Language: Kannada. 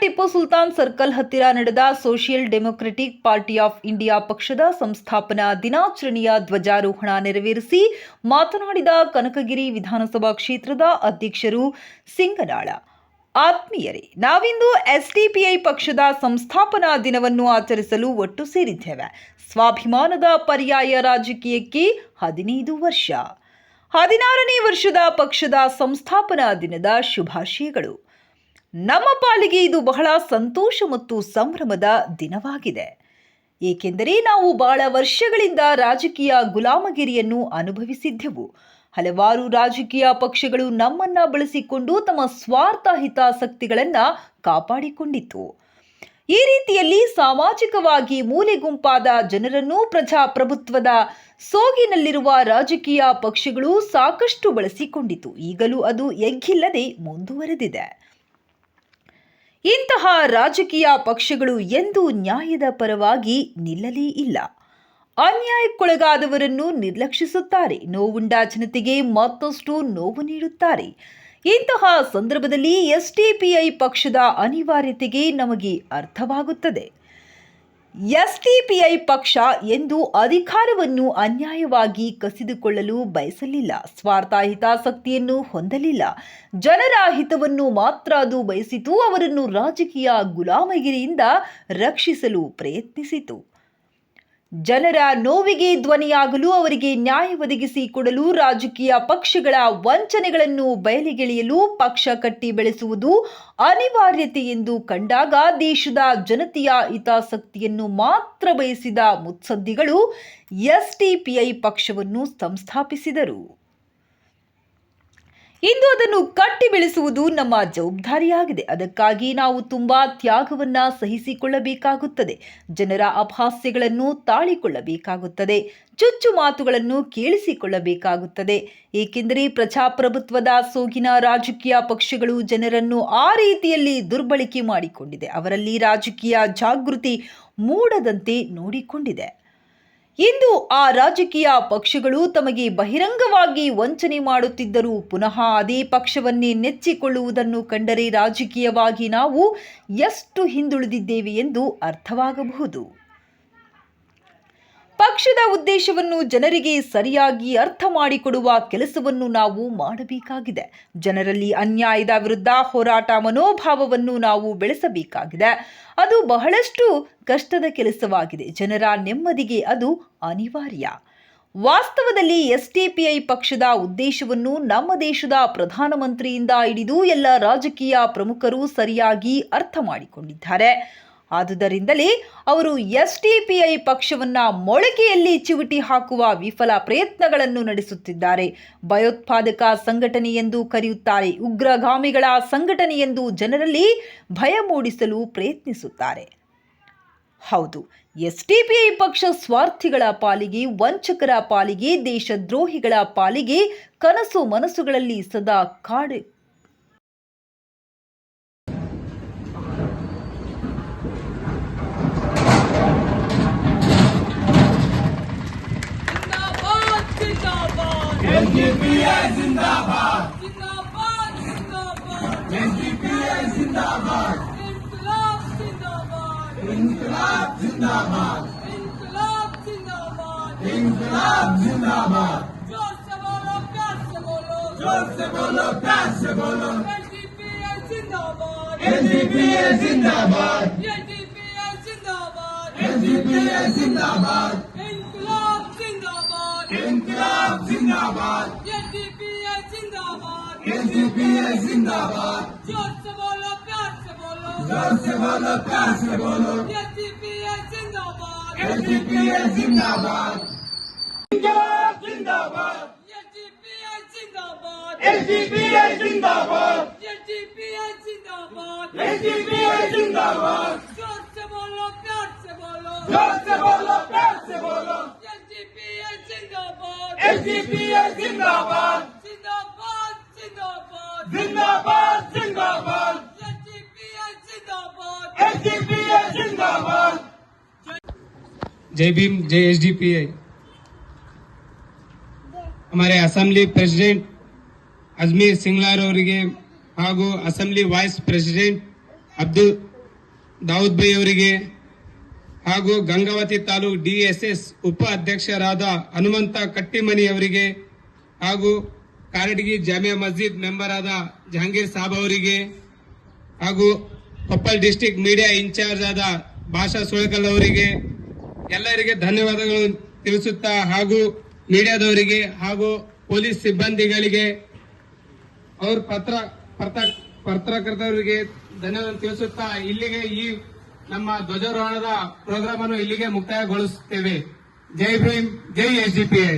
ಟಿಪ್ಪು ಸುಲ್ತಾನ್ ಸರ್ಕಲ್ ಹತ್ತಿರ ನಡೆದ social democratic party of India ಪಕ್ಷದ ಸಂಸ್ಥಾಪನಾ ದಿನಾಚರಣೆಯ ಧ್ವಜಾರೋಹಣ ನೆರವೇರಿಸಿ ಮಾತನಾಡಿದ ಕನಕಗಿರಿ ವಿಧಾನಸಭಾ ಕ್ಷೇತ್ರದ ಅಧ್ಯಕ್ಷರು ಸಿಂಗನಾಳ. ಆತ್ಮೀಯರೇ, ನಾವಿಂದು ಎಸ್ಡಿಪಿಐ ಪಕ್ಷದ ಸಂಸ್ಥಾಪನಾ ದಿನವನ್ನು ಆಚರಿಸಲು ಒಟ್ಟು ಸೇರಿದ್ದೇವೆ. ಸ್ವಾಭಿಮಾನದ ಪರ್ಯಾಯ ರಾಜಕೀಯಕ್ಕೆ ಹದಿನೈದು ವರ್ಷ. ಹದಿನಾರನೇ ವರ್ಷದ ಪಕ್ಷದ ಸಂಸ್ಥಾಪನಾ ದಿನದ ಶುಭಾಶಯಗಳು. ನಮ್ಮ ಪಾಲಿಗೆ ಇದು ಬಹಳ ಸಂತೋಷ ಮತ್ತು ಸಂಭ್ರಮದ ದಿನವಾಗಿದೆ. ಏಕೆಂದರೆ ನಾವು ಬಹಳ ವರ್ಷಗಳಿಂದ ರಾಜಕೀಯ ಗುಲಾಮಗಿರಿಯನ್ನು ಅನುಭವಿಸಿದ್ದೆವು. ಹಲವಾರು ರಾಜಕೀಯ ಪಕ್ಷಗಳು ನಮ್ಮನ್ನ ಬಳಸಿಕೊಂಡು ತಮ್ಮ ಸ್ವಾರ್ಥ ಹಿತಾಸಕ್ತಿಗಳನ್ನು ಕಾಪಾಡಿಕೊಂಡಿತ್ತು. ಈ ರೀತಿಯಲ್ಲಿ ಸಾಮಾಜಿಕವಾಗಿ ಮೂಲೆಗುಂಪಾದ ಜನರನ್ನು ಪ್ರಜಾಪ್ರಭುತ್ವದ ಸೋಗಿನಲ್ಲಿರುವ ರಾಜಕೀಯ ಪಕ್ಷಗಳು ಸಾಕಷ್ಟು ಬಳಸಿಕೊಂಡಿತು. ಈಗಲೂ ಅದು ಎಗ್ಗಿಲ್ಲದೆ ಮುಂದುವರೆದಿದೆ. ಇಂತಹ ರಾಜಕೀಯ ಪಕ್ಷಗಳು ಎಂದೂ ನ್ಯಾಯದ ಪರವಾಗಿ ನಿಲ್ಲಲೇ ಇಲ್ಲ. ಅನ್ಯಾಯಕ್ಕೊಳಗಾದವರನ್ನು ನಿರ್ಲಕ್ಷಿಸುತ್ತಾರೆ. ನೋವುಂಡ ಜನತೆಗೆ ಮತ್ತಷ್ಟು ನೋವು ನೀಡುತ್ತಾರೆ. ಇಂತಹ ಸಂದರ್ಭದಲ್ಲಿ ಎಸ್ಡಿಪಿಐ ಪಕ್ಷದ ಅನಿವಾರ್ಯತೆಗೆ ನಮಗೆ ಅರ್ಥವಾಗುತ್ತದೆ. ಎಸ್ಡಿಪಿಐ ಪಕ್ಷ ಎಂದು ಅಧಿಕಾರವನ್ನು ಅನ್ಯಾಯವಾಗಿ ಕಸಿದುಕೊಳ್ಳಲು ಬಯಸಲಿಲ್ಲ. ಸ್ವಾರ್ಥ ಹಿತಾಸಕ್ತಿಯನ್ನು ಹೊಂದಲಿಲ್ಲ. ಜನರ ಹಿತವನ್ನು ಮಾತ್ರ ಅದು ಬಯಸಿತು, ಅವರನ್ನು ರಾಜಕೀಯ ಗುಲಾಮಗಿರಿಯಿಂದ ರಕ್ಷಿಸಲು ಪ್ರಯತ್ನಿಸಿತು. ಜನರ ನೋವಿಗೆ ಧ್ವನಿಯಾಗಲು ಅವರಿಗೆ ನ್ಯಾಯ ಒದಗಿಸಿ ಕೊಡಲು ರಾಜಕೀಯ ಪಕ್ಷಗಳ ವಂಚನೆಗಳನ್ನು ಬಯಲಿಗೆಳೆಯಲು ಪಕ್ಷ ಕಟ್ಟಿ ಬೆಳೆಸುವುದು ಅನಿವಾರ್ಯತೆ ಎಂದು ಕಂಡಾಗ ದೇಶದ ಜನತೆಯ ಹಿತಾಸಕ್ತಿಯನ್ನು ಮಾತ್ರ ಬಯಸಿದ ಮುತ್ಸದ್ದಿಗಳು ಎಸ್ಡಿಪಿಐ ಪಕ್ಷವನ್ನು ಸಂಸ್ಥಾಪಿಸಿದರು. ಇಂದು ಅದನ್ನು ಕಟ್ಟಿ ಬೆಳೆಸುವುದು ನಮ್ಮ ಜವಾಬ್ದಾರಿಯಾಗಿದೆ. ಅದಕ್ಕಾಗಿ ನಾವು ತುಂಬಾ ತ್ಯಾಗವನ್ನ ಸಹಿಸಿಕೊಳ್ಳಬೇಕಾಗುತ್ತದೆ. ಜನರ ಅಪಹಾಸ್ಯಗಳನ್ನು ತಾಳಿಕೊಳ್ಳಬೇಕಾಗುತ್ತದೆ. ಚುಚ್ಚು ಮಾತುಗಳನ್ನು ಕೇಳಿಸಿಕೊಳ್ಳಬೇಕಾಗುತ್ತದೆ. ಏಕೆಂದರೆ ಪ್ರಜಾಪ್ರಭುತ್ವದ ಸೋಗಿನ ರಾಜಕೀಯ ಪಕ್ಷಗಳು ಜನರನ್ನು ಆ ರೀತಿಯಲ್ಲಿ ದುರ್ಬಳಕೆ ಮಾಡಿಕೊಂಡಿದೆ. ಅವರಲ್ಲಿ ರಾಜಕೀಯ ಜಾಗೃತಿ ಮೂಡದಂತೆ ನೋಡಿಕೊಂಡಿದೆ. ಇಂದು ಆ ರಾಜಕೀಯ ಪಕ್ಷಗಳು ತಮಗೆ ಬಹಿರಂಗವಾಗಿ ವಂಚನೆ ಮಾಡುತ್ತಿದ್ದರೂ ಪುನಃ ಅದೇ ಪಕ್ಷವನ್ನೇ ನೆಚ್ಚಿಕೊಳ್ಳುವುದನ್ನು ಕಂಡರೆ ರಾಜಕೀಯವಾಗಿ ನಾವು ಎಷ್ಟು ಹಿಂದುಳಿದಿದ್ದೇವೆ ಎಂದು ಅರ್ಥವಾಗಬಹುದು. ಪಕ್ಷದ ಉದ್ದೇಶವನ್ನು ಜನರಿಗೆ ಸರಿಯಾಗಿ ಅರ್ಥ ಮಾಡಿಕೊಡುವ ಕೆಲಸವನ್ನು ನಾವು ಮಾಡಬೇಕಾಗಿದೆ. ಜನರಲ್ಲಿ ಅನ್ಯಾಯದ ವಿರುದ್ಧ ಹೋರಾಟ ಮನೋಭಾವವನ್ನು ನಾವು ಬೆಳೆಸಬೇಕಾಗಿದೆ. ಅದು ಬಹಳಷ್ಟು ಕಷ್ಟದ ಕೆಲಸವಾಗಿದೆ. ಜನರ ನೆಮ್ಮದಿಗೆ ಅದು ಅನಿವಾರ್ಯ. ವಾಸ್ತವದಲ್ಲಿ ಎಸ್ಡಿಪಿಐ ಪಕ್ಷದ ಉದ್ದೇಶವನ್ನು ನಮ್ಮ ದೇಶದ ಪ್ರಧಾನಮಂತ್ರಿಯಿಂದ ಹಿಡಿದು ಎಲ್ಲ ರಾಜಕೀಯ ಪ್ರಮುಖರು ಸರಿಯಾಗಿ ಅರ್ಥ ಮಾಡಿಕೊಂಡಿದ್ದಾರೆ. ಆದುದರಿಂದಲೇ ಅವರು ಎಸ್ ಡಿ ಪಿ ಐ ಪಕ್ಷವನ್ನು ಮೊಳಕೆಯಲ್ಲಿ ಚಿವುಟಿ ಹಾಕುವ ವಿಫಲ ಪ್ರಯತ್ನಗಳನ್ನು ನಡೆಸುತ್ತಿದ್ದಾರೆ. ಭಯೋತ್ಪಾದಕ ಸಂಘಟನೆ ಎಂದು ಕರೆಯುತ್ತಾರೆ. ಉಗ್ರಗಾಮಿಗಳ ಸಂಘಟನೆ ಎಂದು ಜನರಲ್ಲಿ ಭಯ ಮೂಡಿಸಲು ಪ್ರಯತ್ನಿಸುತ್ತಾರೆ. ಹೌದು ಎಸ್ ಡಿ ಪಿ ಐ ಪಕ್ಷ ಸ್ವಾರ್ಥಿಗಳ ಪಾಲಿಗೆ, ವಂಚಕರ ಪಾಲಿಗೆ, ದೇಶದ್ರೋಹಿಗಳ ಪಾಲಿಗೆ ಕನಸು ಮನಸ್ಸುಗಳಲ್ಲಿ ಸದಾ ಕಾಡು एनडीपीए जिंदाबाद जिंदाबाद जिंदाबाद एनडीपीए जिंदाबाद इनकलाब जिंदाबाद इंकलाब जिंदाबाद इनकलाब जिंदाबाद इंकलाब जिंदाबाद जोर से बोलो प्यार से बोलो जोर से बोलो प्यार से बोलो एनडीपीए जिंदाबाद एनडीपीए जिंदाबाद एनडीपीए जिंदाबाद एनडीपीए जिंदाबाद एनडीपीए जिंदाबाद जोर से बोलो प्यार से बोलो जोर से बोलो प्यार से बोलो एनडीपीए जिंदाबाद एनडीपीए जिंदाबाद इंकलाब जिंदाबाद एनडीपीए जिंदाबाद एनडीपीए जिंदाबाद एनडीपीए जिंदाबाद एनडीपीए जिंदाबाद जोर से बोलो प्यार से बोलो जोर से बोलो प्यार से बोलो एनडीपीए जिंदाबाद एनडीपीए जिंदाबाद जिंदाबाद जय भीम जय एस डी पी आई हमारे ಅಸೆಂಬ್ಲಿ ಪ್ರೆಸಿಡೆಂಟ್ ಅಜ್ಮೀರ್ ಸಿಂಗ್ಲಾರ್ ಅವರಿಗೆ ಹಾಗೂ assembly vice president Abdul Dawood by ಅವರಿಗೆ ಹಾಗೂ ಗಂಗಾವತಿ ತಾಲೂಕು ಡಿಎಸ್ಎಸ್ ಉಪ ಅಧ್ಯಕ್ಷರಾದ ಹನುಮಂತ ಕಟ್ಟಿಮನಿ ಅವರಿಗೆ ಹಾಗೂ ಕಾರಟಗಿ ಜಾಮಿಯಾ ಮಸ್ಜಿದ್ ಮೆಂಬರ್ ಆದ ಜಹಾಂಗೀರ್ ಸಾಬ್ ಅವರಿಗೆ ಹಾಗೂ ಕೊಪ್ಪಲ್ ಡಿಸ್ಟಿಕ್ ಮೀಡಿಯಾ ಇನ್ಚಾರ್ಜ್ ಆದ ಭಾಷಾ ಸುಳಕಲ್ ಅವರಿಗೆ ಎಲ್ಲರಿಗೆ ಧನ್ಯವಾದಗಳು ತಿಳಿಸುತ್ತಾ ಹಾಗೂ ಮೀಡಿಯಾದವರಿಗೆ ಹಾಗೂ ಪೊಲೀಸ್ ಸಿಬ್ಬಂದಿಗಳಿಗೆ ಅವ್ರ ಪತ್ರ ಪತ್ರ ಪತ್ರಕರ್ತರಿಗೆ ಧನ್ಯವಾದ ತಿಳಿಸುತ್ತಾ ಇಲ್ಲಿಗೆ ಈ ನಮ್ಮ ಧ್ವಜಾರೋಹಣದ ಪ್ರೋಗ್ರಾಮ್ ಅನ್ನು ಇಲ್ಲಿಗೆ ಮುಕ್ತಾಯಗೊಳಿಸುತ್ತೇವೆ. Jai Bhim, Jai S D P I.